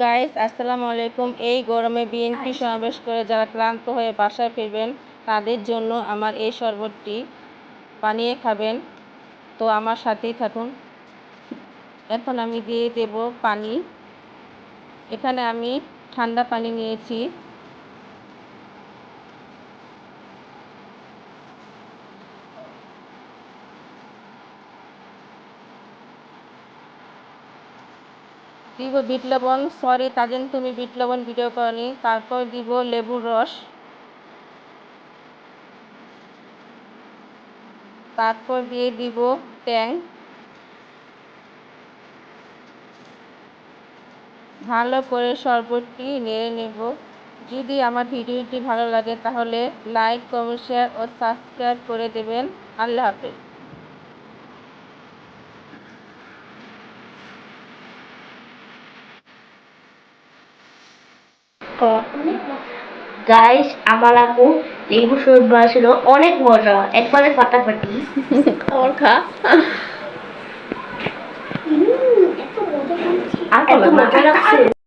Guys আসসালামু আলাইকুম। এই গরমে বিএনপি সমাবেশ করে যারা ক্লান্ত হয়ে বাসায় ফিরবেন তাদের জন্য আমার এই শরবতটি বানিয়ে খাবেন। তো আমার সাথেই থাকুন। এখন আমি দিয়ে দেব পানি। এখানে আমি ঠান্ডা পানি নিয়েছি। দিব বিট লবণ, সরি তাজেন, তুমি বিট লবণ ভিডিও করনি, তারপর দিব লেবুর রস। তারপর দিয়ে দিব ট্যাং। ভালো করে শরবতটি নিয়ে নেব। যদি আমার ভিডিওটি ভালো লাগে তাহলে লাইক কমেন্ট শেয়ার ও সাবস্ক্রাইব করে দেবেন। আল্লাহ হাফেজ। গাইস আমার আপু লেবু শরবত বানাছিল অনেক মজা। একবারে ফাটাফাটি। আমার খা। এত মজা লাগছে।